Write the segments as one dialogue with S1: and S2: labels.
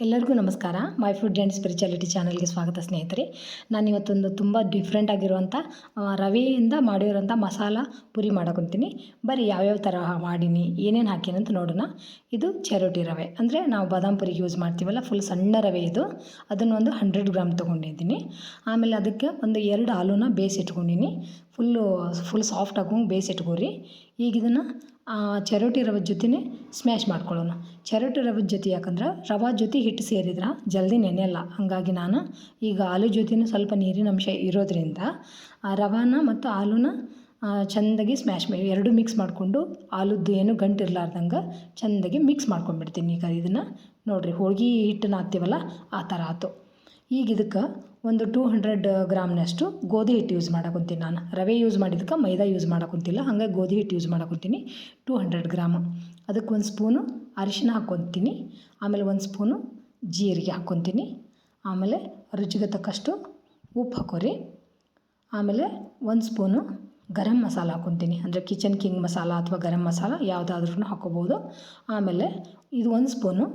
S1: ಎಲ್ಲರಿಗೂ ನಮಸ್ಕಾರ. My food and spirituality ಚಾನಲ್ಗೆ ಸ್ವಾಗತ ಸ್ನೇಹಿತರೆ. ನಾನು ಇವತ್ತೊಂದು ತುಂಬ ಡಿಫ್ರೆಂಟ್ ಆಗಿರುವಂಥ ರವೆಯಿಂದ ಮಾಡಿರೋಂಥ ಮಸಾಲ ಪುರಿ ಮಾಡ್ಕೊತೀನಿ. ಬರೀ ಯಾವ್ಯಾವ ಥರ ಮಾಡೀನಿ, ಏನೇನು ಹಾಕೀನಿ ಅಂತ ನೋಡೋಣ. ಇದು ಚರೋಟಿ ರವೆ. ಅಂದರೆ ನಾವು ಬಾದಾಮ್ ಪುರಿಗೆ ಯೂಸ್ ಮಾಡ್ತೀವಲ್ಲ ಫುಲ್ ಸಣ್ಣ ರವೆ ಇದು. ಅದನ್ನು ಒಂದು ಹಂಡ್ರೆಡ್ ಗ್ರಾಮ್ ತೊಗೊಂಡಿದ್ದೀನಿ. ಆಮೇಲೆ ಅದಕ್ಕೆ ಒಂದು ಎರಡು ಹಾಲುನ ಬೇಯಿಸಿಟ್ಕೊಂಡಿನಿ. ಫುಲ್ಲು ಫುಲ್ ಸಾಫ್ಟ್ ಆಗೋಂಗೆ ಬೇಯಿಸಿಟ್ಕೋರಿ. ಈಗ ಇದನ್ನು ಚರೋಟಿ ರವೆ ಜೊತೆನೇ ಸ್ಮ್ಯಾಶ್ ಮಾಡ್ಕೊಳ್ಳೋಣ. ಚರೋಟಿ ರವೆ ಜೊತೆ ಯಾಕಂದ್ರೆ ರವೆ ಜೊತೆ ಹಿಟ್ಟು ಸೇರಿದ್ರೆ ಜಲ್ದಿ ನೆನೆಯಲ್ಲ ಹಾಗಾಗಿ ನಾನು ಈಗ ಆಲೂ ಜೊತೆನೂ ಸ್ವಲ್ಪ ನೀರಿನ ಅಂಶ ಇರೋದ್ರಿಂದ ಆ ರವಾನ ಮತ್ತು ಆಲೂನ ಚೆಂದಾಗಿ ಸ್ಮ್ಯಾಶ್ ಮಾಡಿ ಎರಡು ಮಿಕ್ಸ್ ಮಾಡಿಕೊಂಡು ಆಲೂದ್ದು ಏನು ಗಂಟು ಇರಲಾರ್ದಂಗೆ ಚೆಂದಾಗಿ ಮಿಕ್ಸ್ ಮಾಡ್ಕೊಂಡ್ಬಿಡ್ತೀನಿ. ಈಗ ಇದನ್ನು ನೋಡಿರಿ, ಹೋಳ್ಗೆ ಹಿಟ್ಟನ್ನ ಹಾಕ್ತೀವಲ್ಲ, ಆ ಥರ ಆಯ್ತು ಈಗ ಇದಕ್ಕೆ ಒಂದು ಟೂ ಹಂಡ್ರೆಡ್ ಗ್ರಾಮ್ನಷ್ಟು ಗೋಧಿ ಹಿಟ್ಟು ಯೂಸ್ ಮಾಡಕೊಂತೀನಿ ನಾನು. ರವೆ ಯೂಸ್ ಮಾಡಿದ್ದಕ್ಕೆ ಮೈದಾ ಯೂಸ್ ಮಾಡಕೊಂತಿಲ್ಲ. ಹಾಗೆ ಗೋಧಿ ಹಿಟ್ಟು ಯೂಸ್ ಮಾಡಕೊಂತೀನಿ. Two hundred gram. ಅದಕ್ಕೆ ಒಂದು ಸ್ಪೂನು ಅರಿಶಿನ ಹಾಕ್ಕೊತೀನಿ. ಆಮೇಲೆ ಒಂದು ಸ್ಪೂನು ಜೀರಿಗೆ ಹಾಕ್ಕೊತೀನಿ. ಆಮೇಲೆ ರುಚಿಗೆ ತಕ್ಕಷ್ಟು ಉಪ್ಪು ಹಾಕೋರಿ. ಆಮೇಲೆ ಒಂದು ಸ್ಪೂನು ಗರಂ ಮಸಾಲ ಹಾಕ್ಕೊತೀನಿ. ಅಂದರೆ ಕಿಚನ್ ಕಿಂಗ್ ಮಸಾಲ ಅಥವಾ ಗರಂ ಮಸಾಲ ಯಾವುದಾದ್ರೂ ಹಾಕ್ಕೋಬೋದು ಆಮೇಲೆ ಇದು ಒಂದು ಸ್ಪೂನು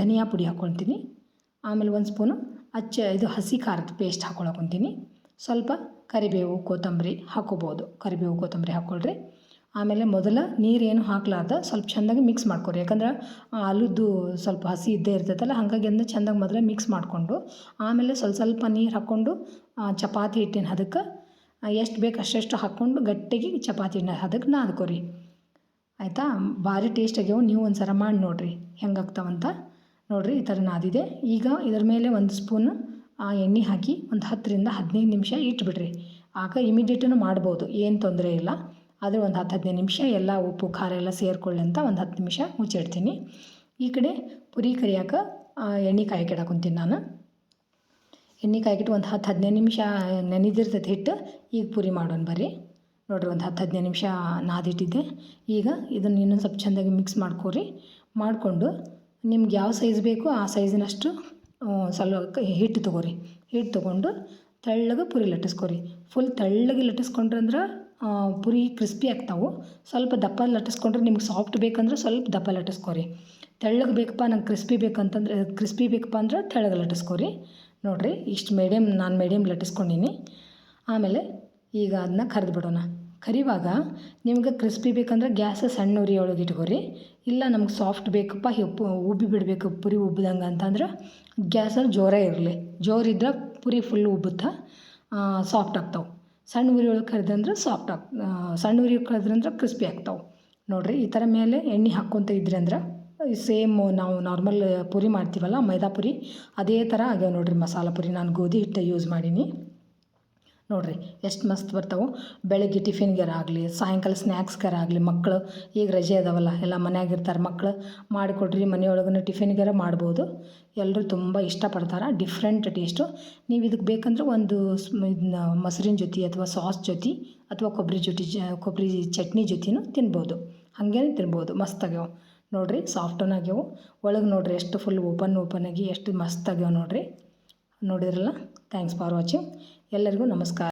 S1: ಧನಿಯಾ ಪುಡಿ ಹಾಕ್ಕೊತೀನಿ ಆಮೇಲೆ ಒಂದು ಸ್ಪೂನು ಅಚ್ಚ, ಇದು ಹಸಿ ಖಾರದ ಪೇಸ್ಟ್ ಹಾಕ್ಕೊಳಕೊಂತೀನಿ ಸ್ವಲ್ಪ ಕರಿಬೇವು, ಕೊತ್ತಂಬರಿ ಹಾಕೋಬೋದು. ಕರಿಬೇವು, ಕೊತ್ತಂಬರಿ ಹಾಕ್ಕೊಳ್ರಿ ಆಮೇಲೆ ಮೊದಲ ನೀರೇನು ಹಾಕ್ಲಾರ್ದ ಸ್ವಲ್ಪ ಚೆಂದಾಗಿ ಮಿಕ್ಸ್ ಮಾಡ್ಕೊರಿ. ಯಾಕಂದ್ರೆ ಆಲೂದ್ದು ಸ್ವಲ್ಪ ಹಸಿ ಇದ್ದೇ ಇರ್ತೈತಲ್ಲ, ಹಾಗಾಗಿ ಅದನ್ನ ಚೆಂದಾಗಿ ಮೊದಲೇ ಮಿಕ್ಸ್ ಮಾಡಿಕೊಂಡು, ಆಮೇಲೆ ಸ್ವಲ್ಪ ಸ್ವಲ್ಪ ನೀರು ಹಾಕ್ಕೊಂಡು ಚಪಾತಿ ಹಿಟ್ಟಿನ ಅದಕ್ಕೆ ಎಷ್ಟು ಬೇಕು ಅಷ್ಟೆಷ್ಟು ಹಾಕ್ಕೊಂಡು ಗಟ್ಟಿಗೆ ಚಪಾತಿ ಹದಕ್ಕೆ ನಾದ್ಕೊರಿ. ಆಯಿತಾ? ಭಾರಿ ಟೇಸ್ಟ್ ಆಗ್ಯಾವ. ನೀವು ಒಂದು ಸಲ ಮಾಡಿ ನೋಡಿರಿ ಹೆಂಗೆ ಆಗ್ತಾವಂತ. ನೋಡಿರಿ ಈ ಥರ ನಾದಿದೆ ಈಗ ಇದರ ಮೇಲೆ ಒಂದು ಸ್ಪೂನ್ ಆ ಎಣ್ಣೆ ಹಾಕಿ ಒಂದು ಹತ್ತರಿಂದ ಹದಿನೈದು ನಿಮಿಷ ಇಟ್ಬಿಡ್ರಿ. ಆಗ ಇಮಿಡಿಯೇಟನ್ನು ಮಾಡ್ಬೋದು ಏನು ತೊಂದರೆ ಇಲ್ಲ. ಆದರೆ ಒಂದು ಹತ್ತು ಹದಿನೈದು ನಿಮಿಷ ಎಲ್ಲ ಉಪ್ಪು ಖಾರ ಎಲ್ಲ ಸೇರಿಕೊಳ್ಳಿ ಅಂತ ಒಂದು ಹತ್ತು ನಿಮಿಷ ಮುಚ್ಚಿಡ್ತೀನಿ. ಈ ಕಡೆ ಪುರಿ ಕರಿಯಾಕ ಆ, ಎಣ್ಣೆ ಕಾಯಿ ಇಡಾಕೊಂತೀನಿ ನಾನು. ಎಣ್ಣೆ ಕಾಯ್ಕಿಟ್ಟು ಒಂದು ಹತ್ತು ಹದಿನೈದು ನಿಮಿಷ ನೆನೆದಿರ್ತೈತೆ ಹಿಟ್ಟು ಈಗ ಪುರಿ ಮಾಡೋಣ ಬರ್ರಿ. ನೋಡಿರಿ ಒಂದು ಹತ್ತು ಹದಿನೈದು ನಿಮಿಷ ನಾದಿಟ್ಟಿದ್ದೆ. ಈಗ ಇದನ್ನು ಇನ್ನೊಂದು ಸ್ವಲ್ಪ ಚೆಂದಾಗಿ ಮಿಕ್ಸ್ ಮಾಡ್ಕೊರಿ. ಮಾಡಿಕೊಂಡು ನಿಮ್ಗೆ ಯಾವ ಸೈಜ್ ಬೇಕು ಆ ಸೈಜಿನಷ್ಟು ಸ್ವಲ್ಪ ಹಿಟ್ಟು ತೊಗೋರಿ. ಹಿಟ್ಟು ತೊಗೊಂಡು ತೆಳ್ಳಗೆ ಪುರಿ ಲಟ್ಟಿಸ್ಕೊರಿ. ಫುಲ್ ತೆಳ್ಳಗೆ ಲಟ್ಟಿಸ್ಕೊಂಡ್ರೆ ಅಂದ್ರೆ ಪುರಿ ಕ್ರಿಸ್ಪಿ ಆಗ್ತಾವೆ. ಸ್ವಲ್ಪ ದಪ್ಪ ಲಟ್ಟಿಸ್ಕೊಂಡ್ರೆ ನಿಮ್ಗೆ ಸಾಫ್ಟ್ ಬೇಕಂದ್ರೆ ಸ್ವಲ್ಪ ದಪ್ಪ ಲಟ್ಟಿಸ್ಕೊರಿ. ತೆಳ್ಳಗೆ ಬೇಕಪ್ಪ, ನಂಗೆ ಕ್ರಿಸ್ಪಿ ಬೇಕಂತಂದ್ರೆ ಕ್ರಿಸ್ಪಿ ಬೇಕಪ್ಪ ಅಂದ್ರೆ ತೆಳ್ಳಗೆ ಲಟ್ಟಿಸ್ಕೊರಿ. ನೋಡಿರಿ, ಇಷ್ಟು ಮೀಡಿಯಮ್ ನಾನು ಮೀಡಿಯಮ್ ಲಟ್ಟಿಸ್ಕೊಂಡಿನಿ. ಆಮೇಲೆ ಈಗ ಅದನ್ನ ಕರೆದು ಬಿಡೋಣ ಕರಿವಾಗ ನಿಮ್ಗೆ ಕ್ರಿಸ್ಪಿ ಬೇಕಂದ್ರೆ ಗ್ಯಾಸ ಸಣ್ಣ ಉರಿ ಒಳಗೆ ಇಟ್ಕೊರಿ. ಇಲ್ಲ ನಮ್ಗೆ ಸಾಫ್ಟ್ ಬೇಕಪ್ಪ, ಹೆಪ್ಪು ಉಬ್ಬಿ ಬಿಡಬೇಕು, ಪುರಿ ಉಬ್ಬಿದಂಗೆ ಅಂತಂದ್ರೆ ಗ್ಯಾಸಲ್ಲಿ ಜೋರೇ ಇರಲಿ. ಜೋರಿದ್ರೆ ಪುರಿ ಫುಲ್ ಉಬ್ಬುತ್ತಾ ಸಾಫ್ಟ್ ಆಗ್ತಾವೆ. ಸಣ್ಣ ಉರಿ ಒಳಗೆ ಕರೆದಂದ್ರೆ ಸಾಫ್ಟ್ ಆಗ್ ಸಣ್ಣ ಉರಿ ಕರೆದ್ರಂದ್ರೆ ಕ್ರಿಸ್ಪಿ ಆಗ್ತಾವೆ. ನೋಡಿರಿ, ಈ ಥರ ಮೇಲೆ ಎಣ್ಣೆ ಹಾಕ್ಕೊತ ಇದ್ರಿ ಅಂದ್ರೆ ಸೇಮ್ ನಾವು ನಾರ್ಮಲ್ ಪುರಿ ಮಾಡ್ತೀವಲ್ಲ, ಮೈದಾ ಪುರಿ, ಅದೇ ಥರ ಆಗ್ಯಾವ ನೋಡಿರಿ ಮಸಾಲ ಪುರಿ. ನಾನು ಗೋಧಿ ಹಿಟ್ಟು ಯೂಸ್ ಮಾಡೀನಿ. ನೋಡಿರಿ, ಎಷ್ಟು ಮಸ್ತ್ ಬರ್ತಾವೆ. ಬೆಳಗ್ಗೆ ಟಿಫಿನ್ಗಾರ ಆಗಲಿ ಸಾಯಂಕಾಲ ಸ್ನ್ಯಾಕ್ಸ್ಗಾರ ಆಗಲಿ ಮಕ್ಕಳು ಈಗ ರಜೆ ಅದಾವಲ್ಲ, ಎಲ್ಲ ಮನ್ಯಾಗ ಇರ್ತಾರೆ ಮಕ್ಕಳು ಮಾಡಿಕೊಡ್ರಿ ಮನೆಯೊಳಗೂ ಟಿಫಿನ್ಗಾರ ಮಾಡ್ಬೋದು. ಎಲ್ಲರೂ ತುಂಬ ಇಷ್ಟಪಡ್ತಾರೆ ಡಿಫ್ರೆಂಟ್ ಟೇಸ್ಟು ನೀವು ಇದಕ್ಕೆ ಬೇಕಂದ್ರೆ ಒಂದು ಇದನ್ನ ಮೊಸರಿನ ಜೊತೆ ಅಥವಾ ಸಾಸ್ ಜೊತೆ ಅಥವಾ ಕೊಬ್ಬರಿ ಜೊತೆ ಕೊಬ್ಬರಿ ಚಟ್ನಿ ಜೊತೆನೂ ತಿನ್ಬೋದು. ಹಾಗೇನೆ ತಿನ್ಬೋದು, ಮಸ್ತ್ ನೋಡ್ರಿ ನೋಡಿರಿ ಸಾಫ್ಟನ್ ಆಗ್ಯಾವು. ಒಳಗೆ ನೋಡಿರಿ, ಎಷ್ಟು ಫುಲ್ ಓಪನ್ ಓಪನ್ ಆಗಿ ಎಷ್ಟು ಮಸ್ತ್ ಆಗ್ಯಾವ ನೋಡಿರಿ. ನೋಡಿದ್ರಲ್ಲ? ಥ್ಯಾಂಕ್ಸ್ ಫಾರ್ ವಾಚಿಂಗ್ ಎಲ್ಲರಿಗೂ ನಮಸ್ಕಾರ.